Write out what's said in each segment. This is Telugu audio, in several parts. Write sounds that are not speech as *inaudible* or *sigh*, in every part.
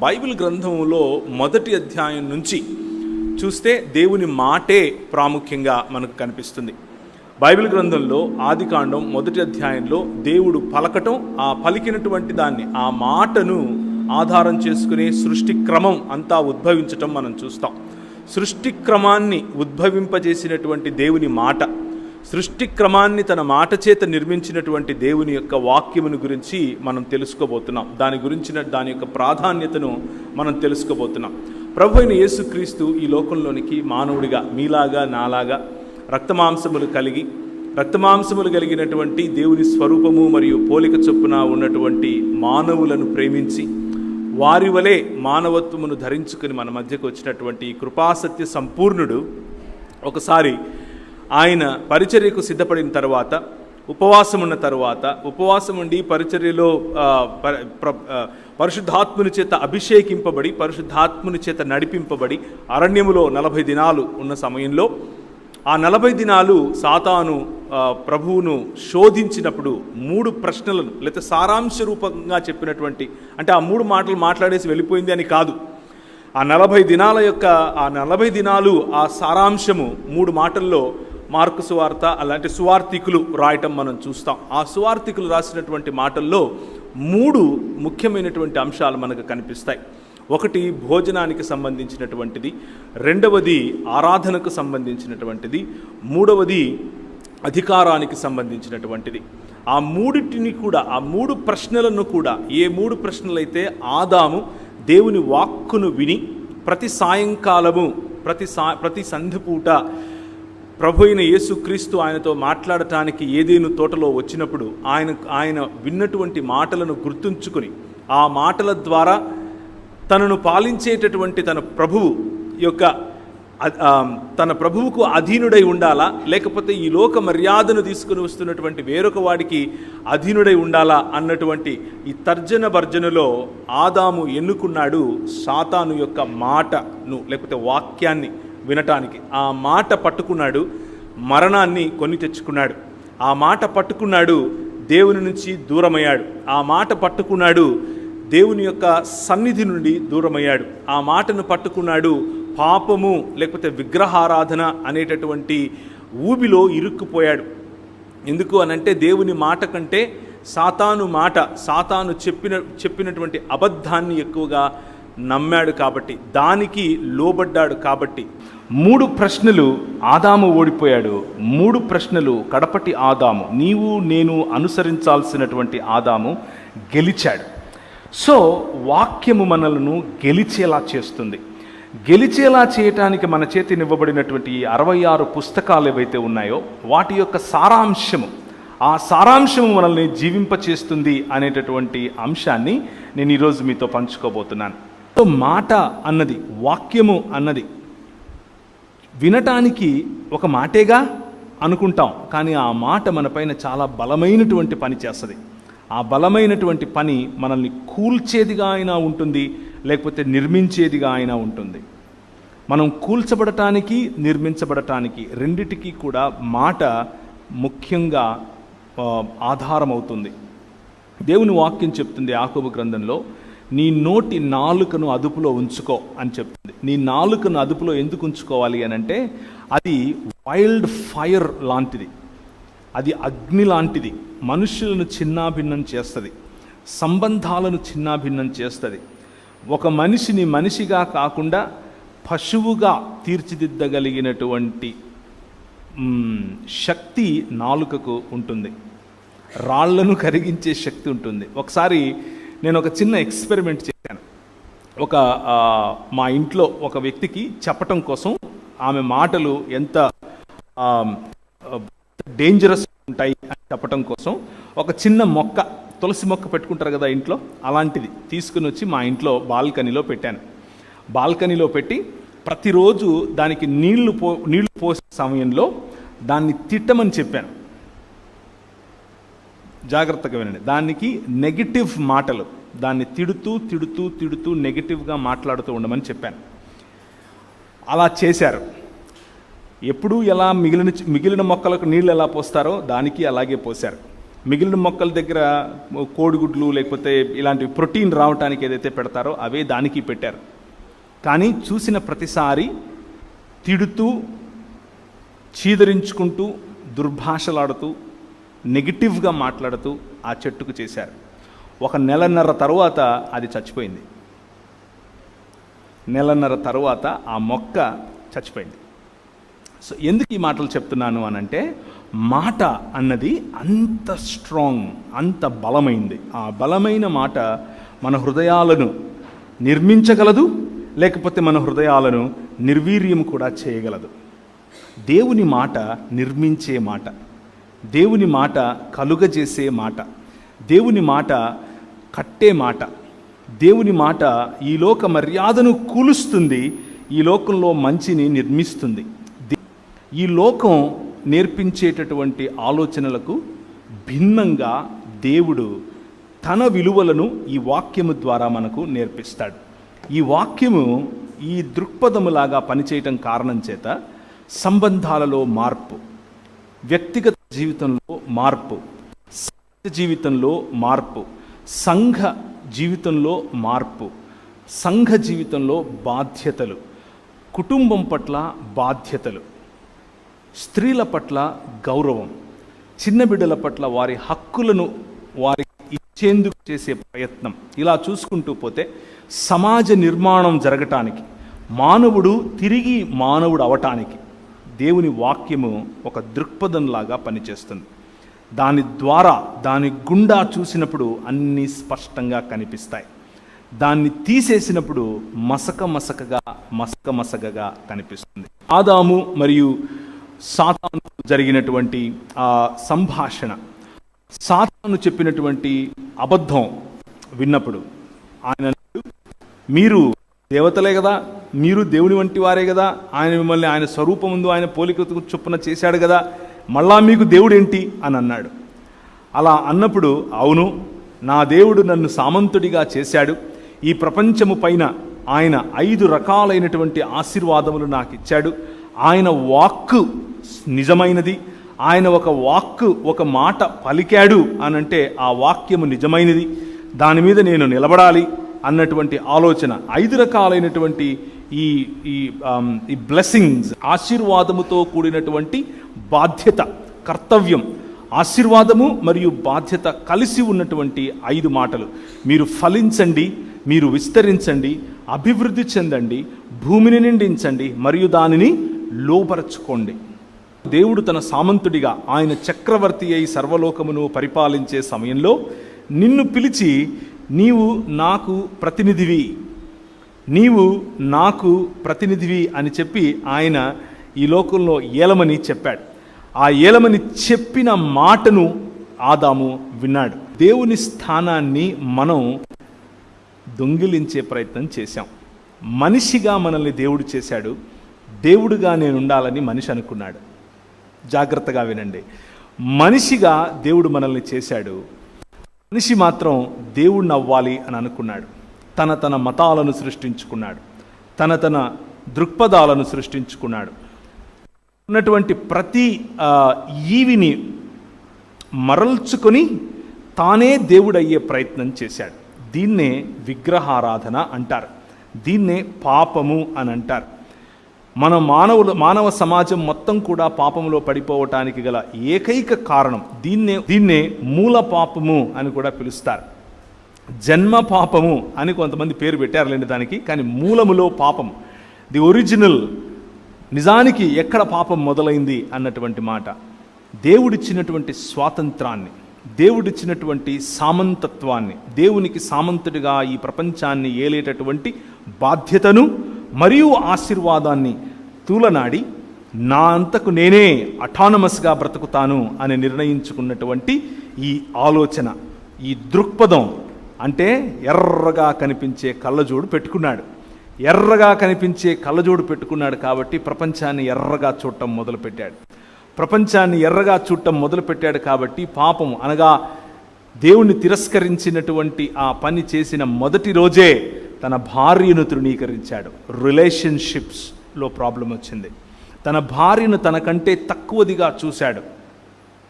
బైబిల్ గ్రంథంలో మొదటి అధ్యాయం నుంచి చూస్తే దేవుని మాటే ప్రాముఖ్యంగా మనకు కనిపిస్తుంది. బైబిల్ గ్రంథంలో ఆదికాండం మొదటి అధ్యాయంలో దేవుడు పలకటం ఆ పలికినటువంటి దాన్ని ఆ మాటను ఆధారం చేసుకునే సృష్టి క్రమం అంతా ఉద్భవించటం మనం చూస్తాం. సృష్టి క్రమాన్ని ఉద్భవింపజేసినటువంటి దేవుని మాట. సృష్టి క్రమాన్ని తన మాట చేత నిర్మించినటువంటి దేవుని యొక్క వాక్యమును గురించి మనం తెలుసుకోబోతున్నాం. దాని గురించిన దాని యొక్క ప్రాధాన్యతను మనం తెలుసుకోబోతున్నాం. ప్రభు అయిన యేసుక్రీస్తు ఈ లోకంలోనికి మానవుడిగా మీలాగా నాలాగా రక్తమాంసములు కలిగి రక్తమాంసములు కలిగినటువంటి దేవుని స్వరూపము మరియు పోలిక చొప్పున ఉన్నటువంటి మానవులను ప్రేమించి వారి వలె మానవత్వమును ధరించుకుని మన మధ్యకు వచ్చినటువంటి కృపాసత్య సంపూర్ణుడు ఒకసారి ఆయన పరిచర్యకు సిద్ధపడిన తర్వాత ఉపవాసం ఉన్న తర్వాత ఉపవాసం ఉండి పరిచర్యలో పరిశుద్ధాత్ముని చేత అభిషేకింపబడి పరిశుద్ధాత్ముని చేత నడిపింపబడి అరణ్యములో నలభై దినాలు ఉన్న సమయంలో ఆ నలభై దినాలు సాతాను ప్రభువును శోధించినప్పుడు మూడు ప్రశ్నలను లేకపోతే సారాంశ రూపంగా చెప్పినటువంటి అంటే ఆ మూడు మాటలు మాట్లాడేసి వెళ్ళిపోయింది అని కాదు. ఆ నలభై దినాల యొక్క ఆ నలభై దినాలు ఆ సారాంశము మూడు మాటల్లో మార్కు సువార్త అలాంటి సువార్థికులు రాయటం మనం చూస్తాం. ఆ సువార్థికులు రాసినటువంటి మాటల్లో మూడు ముఖ్యమైనటువంటి అంశాలు మనకు కనిపిస్తాయి. ఒకటి భోజనానికి సంబంధించినటువంటిది రెండవది ఆరాధనకు సంబంధించినటువంటిది మూడవది అధికారానికి సంబంధించినటువంటిది. ఆ మూడిటిని కూడా ఆ మూడు ప్రశ్నలను కూడా ఏ మూడు ప్రశ్నలైతే ఆదాము దేవుని వాక్కును విని ప్రతి సాయంకాలము ప్రతి సా ప్రతి సంధిపూట ప్రభు అయిన యేసుక్రీస్తు ఆయనతో మాట్లాడటానికి ఏదేను తోటలో వచ్చినప్పుడు ఆయన ఆయన విన్నటువంటి మాటలను గుర్తుంచుకుని ఆ మాటల ద్వారా తనను పాలించేటటువంటి తన ప్రభువు యొక్క తన ప్రభువుకు అధీనుడై ఉండాలా? లేకపోతే ఈ లోక మర్యాదను తీసుకుని వస్తున్నటువంటి వేరొక వాడికి అధీనుడై ఉండాలా? అన్నటువంటి ఈ తర్జన భర్జనలో ఆదాము ఎన్నుకున్నాడు సాతాను యొక్క మాటను లేకపోతే వాక్యాన్ని. వినటానికి. ఆ మాట పట్టుకున్నాడు మరణాన్ని కొని తెచ్చుకున్నాడు. ఆ మాట పట్టుకున్నాడు దేవుని నుంచి దూరమయ్యాడు. ఆ మాట పట్టుకున్నాడు దేవుని యొక్క సన్నిధి నుండి దూరమయ్యాడు. ఆ మాటను పట్టుకున్నాడు పాపము లేకపోతే విగ్రహారాధన అనేటటువంటి ఊబిలో ఇరుక్కుపోయాడు. ఎందుకు అనంటే దేవుని మాట కంటే సాతాను మాట సాతాను చెప్పిన చెప్పినటువంటి అబద్ధాన్ని ఎక్కువగా నమ్మాడు కాబట్టి దానికి లోబడ్డాడు కాబట్టి. మూడు ప్రశ్నలు ఆదాము ఓడిపోయాడు. మూడు ప్రశ్నలు కడపటి ఆదాము నీవు నేను అనుసరించాల్సినటువంటి ఆదాము గెలిచాడు. సో వాక్యము మనలను గెలిచేలా చేస్తుంది. గెలిచేలా చేయటానికి మన చేతినివ్వబడినటువంటి ఈ అరవై ఆరు పుస్తకాలు ఏవైతే ఉన్నాయో వాటి యొక్క సారాంశము ఆ సారాంశము మనల్ని జీవింపచేస్తుంది అనేటటువంటి అంశాన్ని నేను ఈరోజు మీతో పంచుకోబోతున్నాను. సో మాట అన్నది వాక్యము అన్నది వినటానికి ఒక మాటేగా అనుకుంటాం కానీ ఆ మాట మనపైన చాలా బలమైనటువంటి పని చేస్తుంది. ఆ బలమైనటువంటి పని మనల్ని కూల్చేదిగా అయినా ఉంటుంది లేకపోతే నిర్మించేదిగా అయినా ఉంటుంది. మనం కూల్చబడటానికి నిర్మించబడటానికి రెండిటికి కూడా మాట ముఖ్యంగా ఆధారమవుతుంది. దేవుని వాక్యం చెప్తుంది ఆకుబ గ్రంథంలో నీ నోటి నాలుకను అదుపులో ఉంచుకో అని చెప్తుంది. నీ నాలుకను అదుపులో ఎందుకు ఉంచుకోవాలి అని అంటే అది వైల్డ్ ఫైర్ లాంటిది. అది అగ్ని లాంటిది. మనుషులను చిన్నాభిన్నం చేస్తుంది. సంబంధాలను చిన్నాభిన్నం చేస్తుంది. ఒక మనిషిని మనిషిగా కాకుండా పశువుగా తీర్చిదిద్దగలిగినటువంటి శక్తి నాలుకకు ఉంటుంది. రాళ్ళను కరిగించే శక్తి ఉంటుంది. ఒకసారి నేను ఒక చిన్న ఎక్స్పెరిమెంట్ చే ఒక మా ఇంట్లో ఒక వ్యక్తికి చెప్పటం కోసం ఆమె మాటలు ఎంత డేంజరస్ ఉంటాయి అని చెప్పటం కోసం ఒక చిన్న మొక్క తులసి మొక్క పెట్టుకుంటారు కదా ఇంట్లో అలాంటిది తీసుకుని వచ్చి మా ఇంట్లో బాల్కనీలో పెట్టాను. బాల్కనీలో పెట్టి ప్రతిరోజు దానికి నీళ్ళు పో నీళ్ళు పోసే సమయంలో దాన్ని తిట్టమని చెప్పాను. జాగ్రత్తగా వినండి. దానికి నెగిటివ్ మాటలు దాన్ని తిడుతూ తిడుతూ తిడుతూ నెగిటివ్గా మాట్లాడుతూ ఉండమని చెప్పాను. అలా చేశారు. ఎప్పుడూ ఎలా మిగిలిన మిగిలిన మొక్కలకు నీళ్ళు ఎలా పోస్తారో దానికి అలాగే పోశారు. మిగిలిన మొక్కల దగ్గర కోడిగుడ్లు లేకపోతే ఇలాంటి ప్రోటీన్ రావటానికి ఏదైతే పెడతారో అవే దానికి పెట్టారు. కానీ చూసిన ప్రతిసారి తిడుతూ చీదరించుకుంటూ దుర్భాషలాడుతూ నెగిటివ్గా మాట్లాడుతూ ఆ చెట్టుకు చేశారు. ఒక నెలన్నర తరువాత అది చచ్చిపోయింది. నెలన్నర తరువాత ఆ మొక్క చచ్చిపోయింది. సో ఎందుకు ఈ మాటలు చెప్తున్నాను అనంటే మాట అన్నది అంత స్ట్రాంగ్ అంత బలమైంది. ఆ బలమైన మాట మన హృదయాలను నిర్మించగలదు లేకపోతే మన హృదయాలను నిర్వీర్యం కూడా చేయగలదు. దేవుని మాట నిర్మించే మాట దేవుని మాట కలుగజేసే మాట దేవుని మాట కట్టే మాట. దేవుని మాట ఈ లోక మర్యాదను కూలుస్తుంది ఈ లోకంలో మంచిని నిర్మిస్తుంది. ఈ లోకం నేర్పించేటటువంటి ఆలోచనలకు భిన్నంగా దేవుడు తన విలువలను ఈ వాక్యము ద్వారా మనకు నేర్పిస్తాడు. ఈ వాక్యము ఈ దృక్పథములాగా పనిచేయటం కారణం చేత సంబంధాలలో మార్పు వ్యక్తిగత జీవితంలో మార్పు జీవితంలో మార్పు సంఘ జీవితంలో మార్పు సంఘ జీవితంలో బాధ్యతలు కుటుంబం పట్ల బాధ్యతలు స్త్రీల పట్ల గౌరవం చిన్న బిడ్డల పట్ల వారి హక్కులను వారికి ఇచ్చేందుకు చేసే ప్రయత్నం. ఇలా చూసుకుంటూ పోతే సమాజ నిర్మాణం జరగటానికి మానవుడు తిరిగి మానవుడు అవటానికి దేవుని వాక్యము ఒక దృక్పథంలాగా పనిచేస్తుంది. దాని ద్వారా దాని గుండా చూసినప్పుడు అన్నీ స్పష్టంగా కనిపిస్తాయి. దాన్ని తీసేసినప్పుడు మసక మసకగా మసక మసకగా కనిపిస్తుంది. ఆదాము మరియు సాతాను జరిగినటువంటి ఆ సంభాషణ సాతాను చెప్పినటువంటి అబద్ధం విన్నప్పుడు ఆయన మీరు దేవతలే కదా మీరు దేవుని వంటి వారే కదా ఆయన మిమ్మల్ని ఆయన స్వరూపం ముందు ఆయన పోలిక చొప్పున చేశాడు కదా మళ్ళా మీకు దేవుడేంటి అని అన్నాడు. అలా అన్నప్పుడు అవును నా దేవుడు నన్ను సామంతుడిగా చేశాడు. ఈ ప్రపంచము పైన ఆయన ఐదు రకాలైనటువంటి ఆశీర్వాదములు నాకు ఇచ్చాడు ఆయన వాక్కు నిజమైనది. ఆయన ఒక వాక్కు ఒక మాట పలికాడు అనంటే ఆ వాక్యము నిజమైనది. దాని మీద నేను నిలబడాలి అన్నటువంటి ఆలోచన. ఐదు రకాలైనటువంటి ఈ ఈ um, ఈ బ్లెస్సింగ్స్ ఆశీర్వాదముతో కూడినటువంటి బాధ్యత కర్తవ్యం. ఆశీర్వాదము మరియు బాధ్యత కలిసి ఉన్నటువంటి ఐదు మాటలు. మీరు ఫలించండి మీరు విస్తరించండి అభివృద్ధి చెందండి భూమిని నిండించండి మరియు దానిని లోపరచుకోండి దేవుడు తన సామంతుడిగా ఆయన చక్రవర్తి అయి సర్వలోకమును పరిపాలించే సమయంలో నిన్ను పిలిచి నీవు నాకు ప్రతినిధివి. నీవు నాకు ప్రతినిధివి అని చెప్పి ఆయన ఈ లోకంలో ఏలమని చెప్పాడు. ఆ ఏలమని చెప్పిన మాటను ఆదాము విన్నాడు. దేవుని స్థానాన్ని మనం దొంగిలించే ప్రయత్నం చేశాం. మనిషిగా మనల్ని దేవుడు చేశాడు. దేవుడుగా నేను ఉండాలని మనిషి అనుకున్నాడు. జాగ్రత్తగా వినండి. మనిషిగా దేవుడు మనల్ని చేశాడు. మనిషి మాత్రం దేవుడిని అవ్వాలి అని అనుకున్నాడు. తన తన మతాలను సృష్టించుకున్నాడు. తన తన దృక్పథాలను సృష్టించుకున్నాడు. ఉన్నటువంటి ప్రతి ఈవిని మరల్చుకొని తానే దేవుడయ్యే ప్రయత్నం చేశాడు. దీన్నే విగ్రహారాధన అంటారు. దీన్నే పాపము అని అంటారు. మన మానవుల మానవ సమాజం మొత్తం కూడా పాపములో పడిపోవటానికి గల ఏకైక కారణం దీన్నే దీన్నే మూల పాపము అని కూడా పిలుస్తారు. జన్మ పాపము అని కొంతమంది పేరు పెట్టారులేండి దానికి కానీ మూలములో పాపం. ది ఒరిజినల్ నిజానికి ఎక్కడ పాపం మొదలైంది అన్నటువంటి మాట. దేవుడిచ్చినటువంటి స్వాతంత్రాన్ని దేవుడిచ్చినటువంటి సామంతత్వాన్ని దేవునికి సామంతుడిగా ఈ ప్రపంచాన్ని ఏలేటటువంటి బాధ్యతను మరియు ఆశీర్వాదాన్ని తూలనాడి నా అంతకు నేనే అటానమస్గా బ్రతుకుతాను అని నిర్ణయించుకున్నటువంటి ఈ ఆలోచన ఈ దృక్పథం అంటే ఎర్రగా కనిపించే కళ్ళజోడు పెట్టుకున్నాడు. ఎర్రగా కనిపించే కళ్ళజోడు పెట్టుకున్నాడు కాబట్టి ప్రపంచాన్ని ఎర్రగా చూడటం మొదలుపెట్టాడు. ప్రపంచాన్ని ఎర్రగా చూడటం మొదలుపెట్టాడు కాబట్టి పాపం అనగా దేవుణ్ణి తిరస్కరించినటువంటి ఆ పని చేసిన మొదటి రోజే తన భార్యను తృణీకరించాడు. రిలేషన్షిప్స్లో ప్రాబ్లం వచ్చింది. తన భార్యను తనకంటే తక్కువదిగా చూశాడు.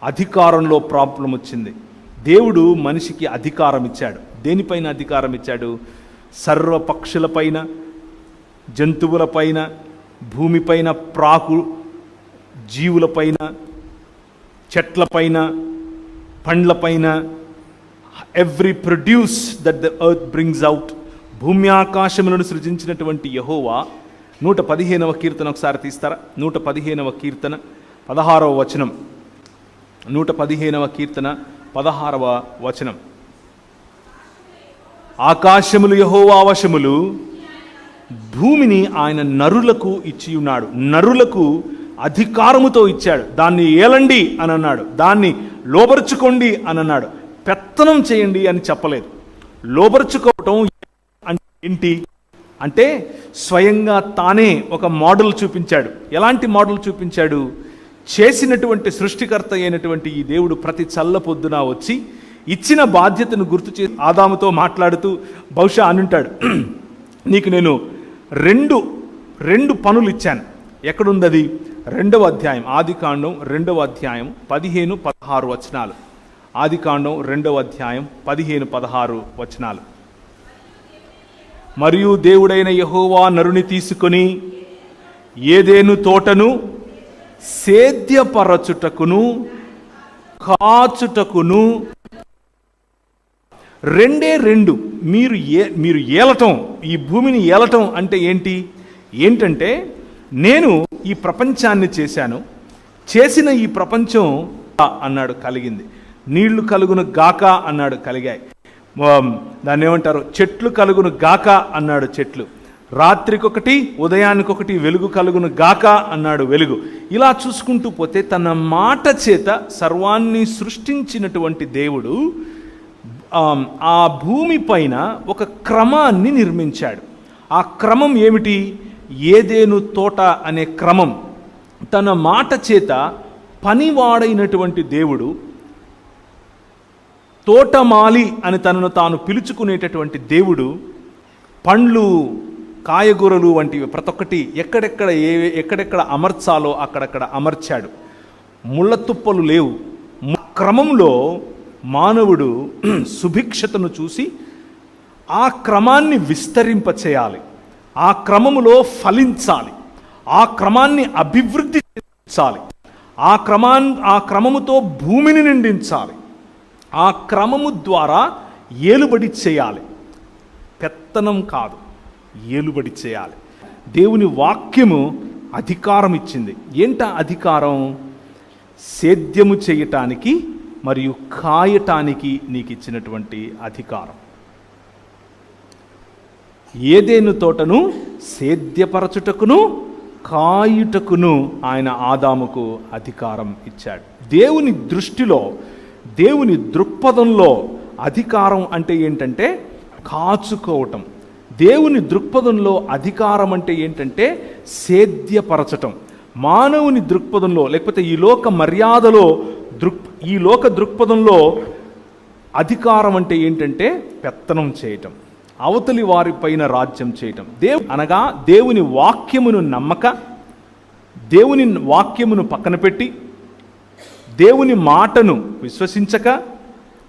అధికారంలో ప్రాబ్లం వచ్చింది. దేవుడు మనిషికి అధికారం ఇచ్చాడు. దేనిపైన అధికారం ఇచ్చాడు? సర్వ పక్షులపైన జంతువులపైన భూమిపైన ప్రాకు జీవులపైన చెట్లపైన పండ్లపైన every produce that the earth brings out భూమి ఆకాశములను సృజించినటువంటి యహోవా నూట పదిహేనవ కీర్తన ఒకసారి తీస్తారా? నూట పదిహేనవ కీర్తన పదహారవ వచనం. నూట పదిహేనవ కీర్తన పదహారవ వచనం. ఆకాశములు యహోవా వశములు భూమిని ఆయన నరులకు ఇచ్చి ఉన్నాడు నరులకు అధికారముతో ఇచ్చాడు. దాన్ని ఏలండి అని అన్నాడు దాన్ని లోబరుచుకోండి అని అన్నాడు పెత్తనం చేయండి అని చెప్పలేదు. లోబరుచుకోవటం ఏంటి? అంటే స్వయంగా తానే ఒక మోడల్ చూపించాడు. ఎలాంటి మోడల్ చూపించాడు? చేసినటువంటి సృష్టికర్త అయినటువంటి ఈ దేవుడు ప్రతి చల్ల పొద్దున వచ్చి ఇచ్చిన బాధ్యతను గుర్తు చేసి ఆదాముతో మాట్లాడుతూ బహుశా అనుంటాడు. *clears throat* నీకు నేను రెండు రెండు పనులు ఇచ్చాను. ఎక్కడుందది? రెండవ అధ్యాయం ఆదికాండం రెండవ అధ్యాయం పదిహేను పదహారు వచనాలు. ఆదికాండం రెండవ అధ్యాయం పదిహేను పదహారు వచనాలు. మరియు దేవుడైన యహోవా నరుని తీసుకొని ఏదేను తోటను సేద్యపరచుటకును కాచుటకును. రెండే రెండు. మీరు ఏ మీరు ఏలటం ఈ భూమిని ఏలటం అంటే ఏంటి? ఏంటంటే నేను ఈ ప్రపంచాన్ని చేశాను. చేసిన ఈ ప్రపంచం అన్నాడు కలిగింది. నీళ్ళు కలుగును గాక అన్నాడు కలిగాయి. దాన్ని ఏమంటారు చెట్లు కలుగును గాక అన్నాడు చెట్లు. రాత్రికొకటి ఉదయానికొకటి వెలుగు కలుగును గాక అన్నాడు వెలుగు. ఇలా చూసుకుంటూ పోతే తన మాట చేత సర్వాన్ని సృష్టించినటువంటి దేవుడు ఆ భూమి పైన ఒక క్రమాన్ని నిర్మించాడు. ఆ క్రమం ఏమిటి? ఏదేను తోట అనే క్రమం. తన మాట చేత పనివాడైనటువంటి దేవుడు తోటమాలి అని తనను తాను పిలుచుకునేటటువంటి దేవుడు పండ్లు కాయగూరలు వంటివి ప్రతి ఒక్కటి ఎక్కడెక్కడ ఏ ఎక్కడెక్కడ అమర్చాలో అక్కడక్కడ అమర్చాడు. ముళ్ళ తుప్పలు లేవు క్రమంలో మానవుడు *clears throat* సుభిక్షతను చూసి ఆ క్రమాన్ని విస్తరింపచేయాలి. ఆ క్రమములో ఫలించాలి. ఆ క్రమాన్ని అభివృద్ధి చేయించాలి. ఆ క్రమాన్ ఆ క్రమముతో భూమిని నిండించాలి. ఆ క్రమము ద్వారా ఏలుబడి చేయాలి. పెత్తనం కాదు. ఏలుబడి చేయాలి. దేవుని వాక్యము అధికారం ఇచ్చింది. ఏంట అధికారం? సేద్యము చేయటానికి మరియు కాయటానికి నీకు ఇచ్చినటువంటి అధికారం. ఏదేను తోటను? సేద్యపరచుటకును కాయుటకును ఆయన ఆదాముకు అధికారం ఇచ్చాడు. దేవుని దృష్టిలో దేవుని దృక్పథంలో అధికారం అంటే ఏంటంటే కాచుకోవటం. దేవుని దృక్పథంలో అధికారం అంటే ఏంటంటే సేద్యపరచటం. మానవుని దృక్పథంలో లేకపోతే ఈ లోక మర్యాదలో దృక్ ఈ లోక దృక్పథంలో అధికారం అంటే ఏంటంటే పెత్తనం చేయటం. అవతలి వారిపైన రాజ్యం చేయటం. దేవు అనగా దేవుని వాక్యమును నమ్మక దేవుని వాక్యమును పక్కన పెట్టి దేవుని మాటను విశ్వసించక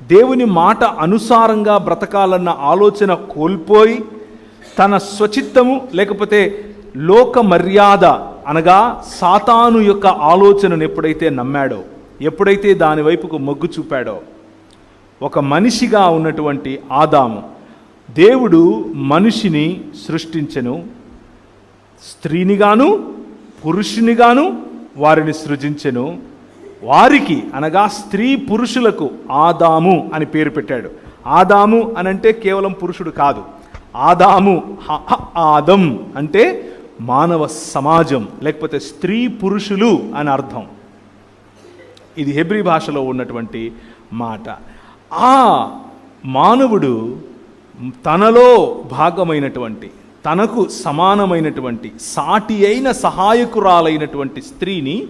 దేవుని మాట అనుసారంగా బ్రతకాలన్న ఆలోచన కోల్పోయి తన స్వచిత్తము లేకపోతే లోక మర్యాద అనగా సాతాను యొక్క ఆలోచనను ఎప్పుడైతే నమ్మాడో ఎప్పుడైతే దాని వైపుకు మొగ్గు చూపాడో ఒక మనిషిగా ఉన్నటువంటి ఆదాము దేవుడు మనిషిని సృష్టించెను. స్త్రీనిగాను పురుషునిగాను వారిని సృజించెను. వారికి అనగా స్త్రీ పురుషులకు ఆదాము అని పేరు పెట్టాడు. ఆదాము అనంటే కేవలం పురుషుడు కాదు. ఆదాము హ- హ- ఆదం అంటే మానవ సమాజం లేకపోతే స్త్రీ పురుషులు అని అర్థం. ఇది హెబ్రి భాషలో ఉన్నటువంటి మాట. ఆ మానవుడు తనలో భాగమైనటువంటి తనకు సమానమైనటువంటి సాటి అయిన సహాయకురాలైనటువంటి స్త్రీని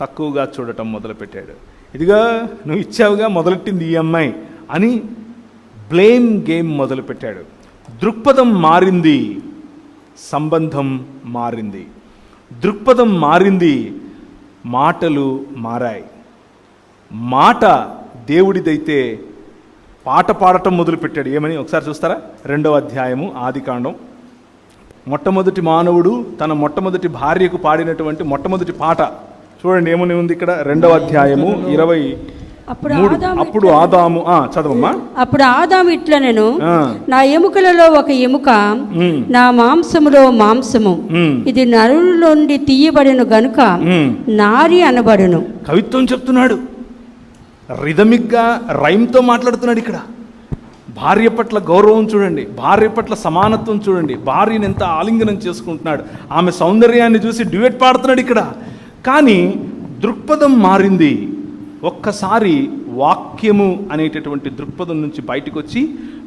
తక్కువగా చూడటం మొదలుపెట్టాడు. ఇదిగా నువ్వు ఇచ్చావుగా మొదలెట్టింది ఈ అమ్మాయి అని బ్లేమ్ గేమ్ మొదలుపెట్టాడు. దృక్పథం మారింది సంబంధం మారింది. దృక్పథం మారింది మాటలు మారాయి. మాట దేవుడిదైతే పాట పాడటం మొదలుపెట్టాడు. ఏమని? ఒకసారి చూస్తారా? రెండవ అధ్యాయము ఆదికాండం మొట్టమొదటి మానవుడు తన మొట్టమొదటి భార్యకు పాడినటువంటి మొట్టమొదటి పాట. చూడండి ఏమని ఉంది ఇక్కడ? రెండవ అధ్యాయము ఇరవై అప్పుడు అప్పుడు ఆదాము. చదవమ్మా. అప్పుడు ఆదాము ఇట్లా నేను. నా ఎముకలలో ఒక ఎముక నా మాంసములో మాంసము. ఇది నరులోండి తీయబడిన గనుక. నారి అనబడును. కవిత్వం చెప్తున్నాడు. రిథమిక్గా రైమ్తో మాట్లాడుతున్నాడు ఇక్కడ. భార్య పట్ల గౌరవం చూడండి. భార్య పట్ల సమానత్వం చూడండి. భార్యను ఎంత ఆలింగనం చేసుకుంటున్నాడు. ఆమె సౌందర్యాన్ని చూసి డ్యూయట్ పాడుతున్నాడు ఇక్కడ. కానీ దృక్పథం మారింది. ఒక్కసారి వాక్యము అనేటటువంటి దృక్పథం నుంచి బయటకు వచ్చి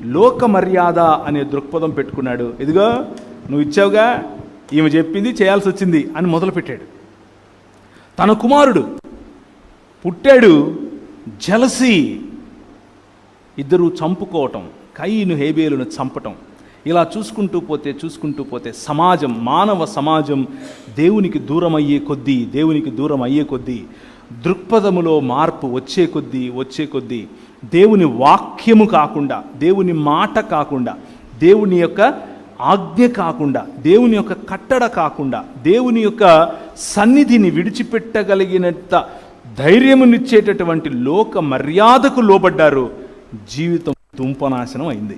లోక మర్యాద అనే దృక్పథం పెట్టుకున్నాడు. ఇదిగో నువ్వు ఇచ్చావుగా ఈమె చెప్పింది చేయాల్సి వచ్చింది అని మొదలుపెట్టాడు. తన కుమారుడు పుట్టాడు జలసి. ఇద్దరు చంపుకోవటం కయ్యను హేబేలును చంపటం. ఇలా చూసుకుంటూ పోతే చూసుకుంటూ పోతే సమాజం మానవ సమాజం దేవునికి దూరం అయ్యే కొద్దీ దేవునికి దూరం అయ్యే కొద్దీ దృక్పథములో మార్పు వచ్చే కొద్దీ వచ్చే కొద్దీ దేవుని వాక్యము కాకుండా దేవుని మాట కాకుండా దేవుని యొక్క ఆజ్ఞ కాకుండా దేవుని యొక్క కట్టడ కాకుండా దేవుని యొక్క సన్నిధిని విడిచిపెట్టగలిగినంత ధైర్యమునిచ్చేటటువంటి లోక మర్యాదకు లోబడ్డారు జీవితం తుంపనాశనం అయింది.